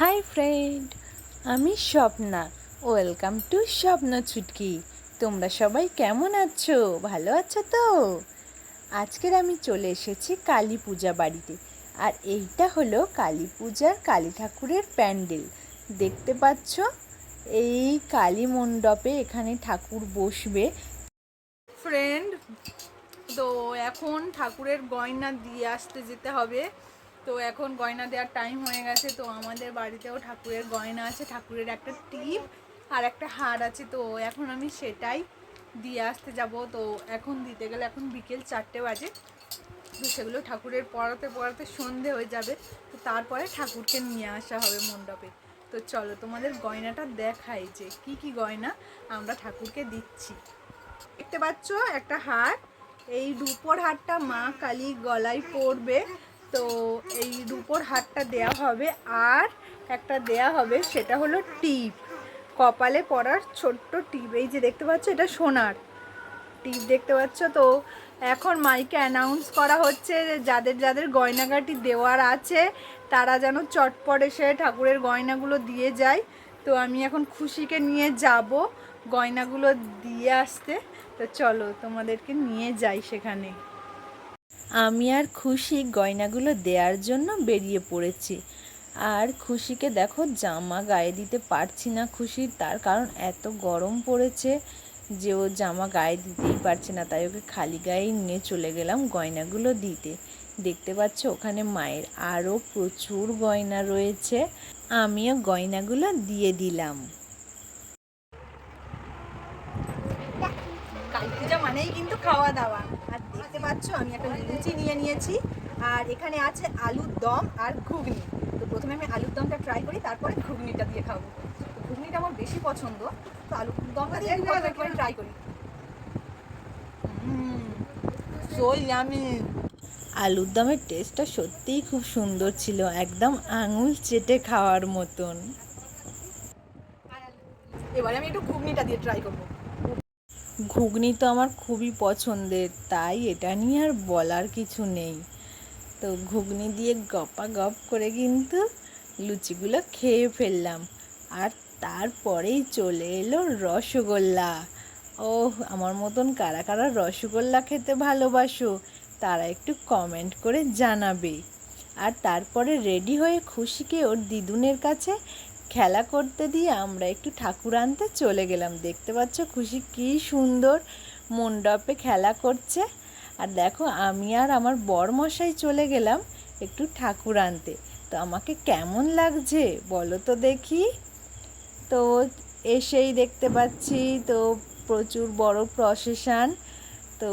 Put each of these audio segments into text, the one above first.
Hi friend, আমি Swapna. Welcome to স্বপ্ন ছুটকি তোমরা সবাই কেমন আছো? ভালো আছো তো? আজকের আমি চলে এসেছি কালী পূজা বাড়িতে। আর এইটা হলো কালী পূজার কালী ঠাকুরের প্যান্ডেল। দেখতে পাচ্ছ? এই কালী মণ্ডপে এখানে ঠাকুর বসবে। ফ্রেন্ড, তো এখন ঠাকুরের গয়না দিয়ে আসতে যেতে হবে। তো এখন গয়না দেওয়ার টাইম হয়ে গেছে, তো আমাদের বাড়িতেও ঠাকুরের গয়না আছে, ঠাকুরের একটা টিপ আর একটা হার আছে, তো এখন আমি সেটাই দিয়ে আসতে যাব। তো এখন দিতে গেলে এখন বিকেল চারটে বাজে, তো সেগুলো ঠাকুরের পড়াতে পড়াতে সন্ধে হয়ে যাবে, তো তারপরে ঠাকুরকে নিয়ে আসা হবে মণ্ডপে। তো চলো তোমাদের গয়নাটা দেখাই যে কি কি গয়না আমরা ঠাকুরকে দিচ্ছি। দেখতে পাচ্ছ একটা হার, এই রূপোর হারটা মা কালী গলায় পরবে তো এই রূপোর হারটা দেয়া হবে আর একটা দেয়া হবে, সেটা হলো টিপ। কপালে পরার ছোট্ট টিপ, এই যে দেখতে পাচ্ছ এটা সোনার টিপ দেখতে পাচ্ছ তো। এখন মাইকে অ্যানাউন্স করা হচ্ছে যে যাদের যাদের গয়নাগাটি দেওয়ার আছে, তারা যেন চটপট এসে ঠাকুরের গয়নাগুলো দিয়ে যায়। তো আমি এখন খুশিকে নিয়ে যাব গয়নাগুলো দিয়ে আসতে। তো চলো তোমাদেরকে নিয়ে যাই সেখানে। আমি আর খুশি গয়নাগুলো দেওয়ার জন্য বেরিয়ে পড়েছি। আর খুশিকে দেখো জামা গায়ে দিতে পারছি না খুশির তার কারণ এত গরম পড়েছে যে ও জামা গায়ে দিতেই পারছে না, তাই ওকে খালি গায়ে নিয়ে চলে গেলাম গয়নাগুলো দিতে। দেখতে পাচ্ছ ওখানে মায়ের আরও প্রচুর গয়না রয়েছে, আমিও গয়নাগুলো দিয়ে দিলাম। কালী পূজা মানেই কিন্তু খাওয়া দাওয়া। আর পাচ্ছ আমি একটা লুচি নিয়ে নিয়েছি। আর এখানে আছে আলুর দম আর ঘুগনি। তো প্রথমে আমি আলুর দমটা ট্রাই করি তারপরে ঘুগনিটা দিয়ে খাব। ঘুগনিটা আমার বেশি পছন্দ তো আলুর দমটা দিয়ে একবার ট্রাই করি ইয়ামি আলুর দমের টেস্টটা সত্যিই খুব সুন্দর ছিল একদম আঙুল চেটে খাওয়ার মতন। এবারে আমি একটু ঘুগনিটা দিয়ে ট্রাই করব। ঘুগনি তো আমার খুবই পছন্দের, তাই এটা নিয়ে আর বলার কিছু নেই। তো ঘুগনি দিয়ে গপা গপ করে কিন্তু লুচিগুলো খেয়ে ফেললাম। আর তারপরেই চলে এলো রসগোল্লা। ও আমার মতন কারা কারা রসগোল্লা খেতে ভালোবাসো, তারা একটু কমেন্ট করে জানাবে। আর তারপরে রেডি হয়ে খুশিকে ওর দিদুনের কাছে খেলা করতে দিয়ে আমরা একটু ঠাকুর আনতে চলে গেলাম। দেখতে পাচ্ছ খুশি কি সুন্দর মণ্ডপে খেলা করছে। আর দেখো আমি আর আমার বরমশাই চলে গেলাম একটু ঠাকুর আনতে। তো আমাকে কেমন লাগছে বলো তো দেখি। তো এসেই দেখতে পাচ্ছি, তো প্রচুর বড় প্রসেশন। তো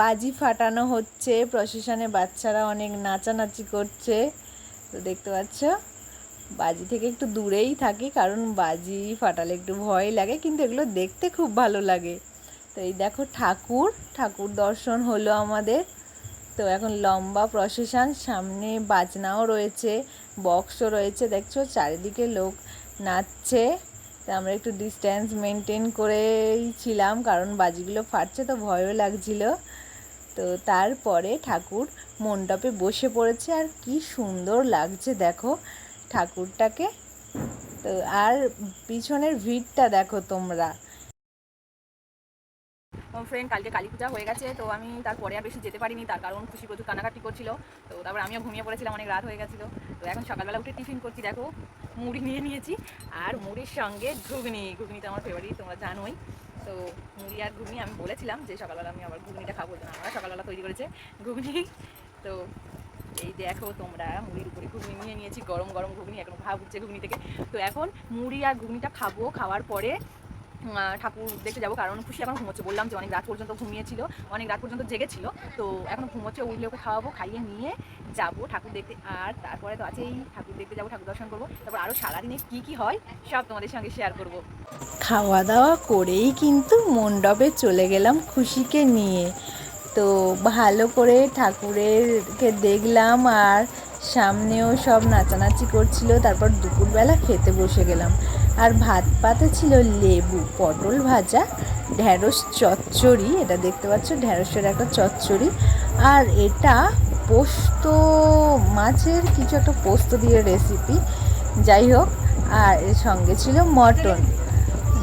বাজি ফাটানো হচ্ছে, প্রসেশনে বাচ্চারা অনেক নাচানাচি করছে। তো দেখতে পাচ্ছ? বাজি থেকে একটু দূরেই থাকি, কারণ বাজি ফাটালে একটু ভয় লাগে, কিন্তু এগুলো দেখতে খুব ভালো লাগে। তো এই দেখো ঠাকুর ঠাকুর দর্শন হলো আমাদের। তো এখন লম্বা প্রসেশন, সামনে বাজনাও রয়েছে, বক্সও রয়েছে, দেখছ? চারিদিকে লোক নাচছে। তো আমরা একটু ডিস্ট্যান্স মেনটেন করেই ছিলাম, কারণ বাজিগুলো ফাটছে তো ভয়ও লাগছিল। তো তারপরে ঠাকুর মণ্ডপে বসে পড়েছে, আর কি সুন্দর লাগছে, দেখো। ঠাকুরটাকে। তো আর পিছনের ভিড়টা দেখো তোমরা। ফ্রেন্ড কালকে কালী পূজা হয়ে গেছে, তো আমি তারপরে আর বেশি যেতে পারিনি, তার কারণ খুশি প্রচুর কানাকাটি করছিল। তো তারপর আমিও ঘুমিয়ে পড়েছিলাম, অনেক রাত হয়ে গেছিল। তো এখন সকালবেলা উঠে টিফিন করছি, দেখো, মুড়ি নিয়ে নিয়েছি। আর মুড়ির সঙ্গে ঘুগনি ঘুগনিটা আমার ফেভারিট তোমরা জানোই। তো মুড়ি আর ঘুগনি আমি বলেছিলাম যে সকালবেলা আমি আবার ঘুগনিটা খাব না আমরা সকালবেলা তৈরি করেছে ঘুগনি। তো এই দেখো তোমরা মুড়ির উপরে ঘুগনি নিয়ে নিয়েছি, গরম গরম ঘুগনি, এখন ভাব উঠছে ঘুগনি থেকে। তো এখন মুড়ি আর ঘুগনিটা খাব, খাওয়ার পরে ঠাকুর দেখতে যাব, কারণ খুশি এখন ঘুমোচ্ছে। বললাম যে অনেক রাত পর্যন্ত ঘুমিয়েছিল, অনেক রাত পর্যন্ত জেগেছিল, তো এখন ঘুমোচ্ছে উঠলে ওকে খাওয়াবো, খাইয়ে নিয়ে যাব ঠাকুর দেখতে। আর তারপরে তো আছেই, ঠাকুর দেখতে যাব, ঠাকুর দর্শন করব। তারপর আরও সারাদিনে কী কী হয়, সব তোমাদের সঙ্গে শেয়ার করব। খাওয়া দাওয়া করেই কিন্তু মণ্ডপে চলে গেলাম খুশিকে নিয়ে। তো ভালো করে ঠাকুরেরকে দেখলাম আর সামনেও সব নাচানাচি করছিল, তারপর দুপুরবেলা খেতে বসে গেলাম। আর ভাত পাতে ছিল লেবু, পটল ভাজা ঢ্যাঁড়স চচ্চড়ি, এটা দেখতে পাচ্ছ ঢ্যাঁড়সের একটা চচ্চড়ি। আর এটা পোস্ত মাছের কিছু একটা পোস্ত দিয়ে রেসিপি যাই হোক। আর এর সঙ্গে ছিল মটন,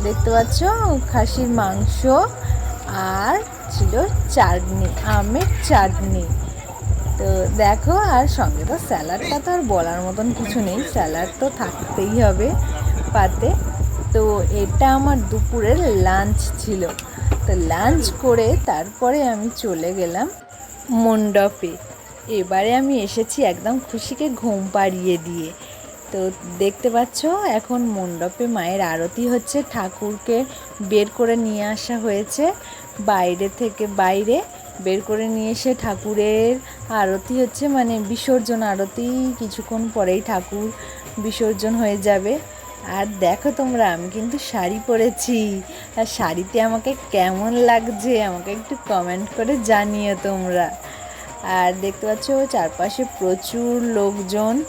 দেখতে পাচ্ছ, খাসির মাংস আর ছিল চাটনি, আমের চাটনি। তো দেখো, আর সঙ্গে তো স্যালাডটা তো আর বলার মতন কিছু নেই, স্যালাড তো থাকতেই হবে পাতে। তো এটা আমার দুপুরের লাঞ্চ ছিল। তো লাঞ্চ করে তারপরে আমি চলে গেলাম মণ্ডপে এবারে আমি এসেছি একদম খুশিকে ঘুম পাড়িয়ে দিয়ে। তো দেখতে পাচ্ছ, এখন মণ্ডপে মায়ের আরতি হচ্ছে, ঠাকুরকে বের করে নিয়ে আসা হয়েছে। বাইরে থেকে বাইরে বের করে নিয়ে এসে ঠাকুরের আরতি হচ্ছে মানে বিসর্জন আরতি। কিছুক্ষণ পরেই ঠাকুর বিসর্জন হয়ে যাবে। আর দেখো তোমরা, আমি কিন্তু শাড়ি পরেছি। আর শাড়িতে আমাকে কেমন লাগছে, আমাকে একটু কমেন্ট করে জানিও তোমরা। আর দেখতে পাচ্ছ, চারপাশে প্রচুর লোকজন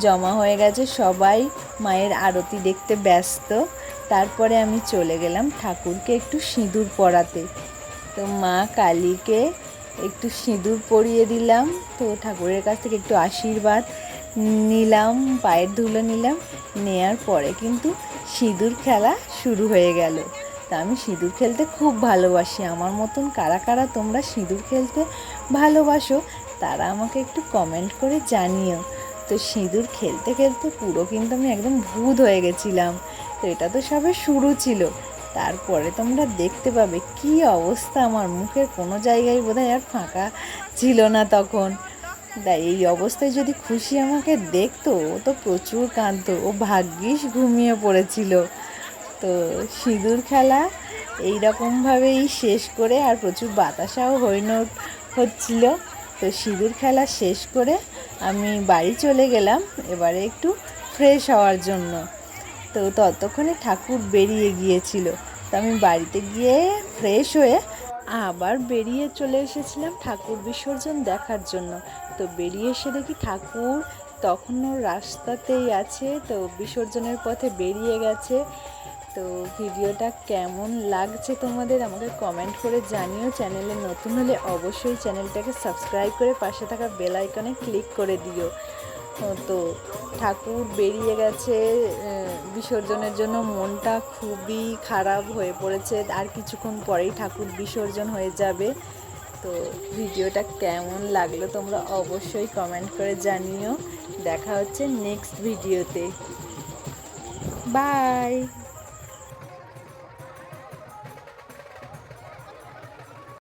জমা হয়ে গেছে। সবাই মায়ের আরতি দেখতে ব্যস্ত। তারপরে আমি চলে গেলাম ঠাকুরকে একটু সিঁদুর পরাতে। তো মা কালীকে একটু সিঁদুর পরিয়ে দিলাম, তো ঠাকুরের কাছ থেকে একটু আশীর্বাদ নিলাম, পায়ের ধুলো নিলাম, নেয়ার পরে কিন্তু সিঁদুর খেলা শুরু হয়ে গেল। তা আমি সিঁদুর খেলতে খুব ভালোবাসি। আমার মতন কারা কারা তোমরা সিঁদুর খেলতে ভালোবাসো, তারা আমাকে একটু কমেন্ট করে জানিও। তো সিঁদুর খেলতে খেলতে পুরো কিন্তু আমি একদম ভূত হয়ে গেছিলাম। তো এটা তো সবে শুরু ছিল। তারপরে তোমরা দেখতে পাবে কি অবস্থা আমার মুখের কোনো জায়গায় বোধহয় আর ফাঁকা ছিল না তখন। তাই এই অবস্থায় যদি খুশি আমাকে দেখতো, ও তো প্রচুর কাঁদতো। ও ভাগ্যিস ঘুমিয়ে পড়েছিল। তো সিঁদুর খেলা এই রকমভাবেই শেষ করে আর প্রচুর বাতাসাও হইন হচ্ছিল। তো সিঁদুর খেলা শেষ করে আমি বাড়ি চলে গেলাম, এবারে একটু ফ্রেশ হওয়ার জন্য। তো ততক্ষণে ঠাকুর বেরিয়ে গিয়েছিল। তো আমি বাড়িতে গিয়ে ফ্রেশ হয়ে আবার বেরিয়ে চলে এসেছিলাম ঠাকুর বিসর্জন দেখার জন্য। তো বেরিয়ে এসে দেখি ঠাকুর তখনও রাস্তাতেই আছে, তো বিসর্জনের পথে বেরিয়ে গেছে। তো ভিডিওটা কেমন লাগছে তোমাদের আমাকে কমেন্ট করে জানিও। চ্যানেলে নতুন হলে অবশ্যই চ্যানেলটাকে সাবস্ক্রাইব করে পাশে থাকা বেল আইকনে ক্লিক করে দিও। তো ঠাকুর বেরিয়ে গেছে বিসর্জনের জন্য মনটা খুবই খারাপ হয়ে পড়েছে। আর কিছুক্ষণ পরেই ঠাকুর বিসর্জন হয়ে যাবে। তো ভিডিওটা কেমন লাগল তোমরা অবশ্যই কমেন্ট করে জানিও। দেখা হচ্ছে নেক্সট ভিডিওতে বাই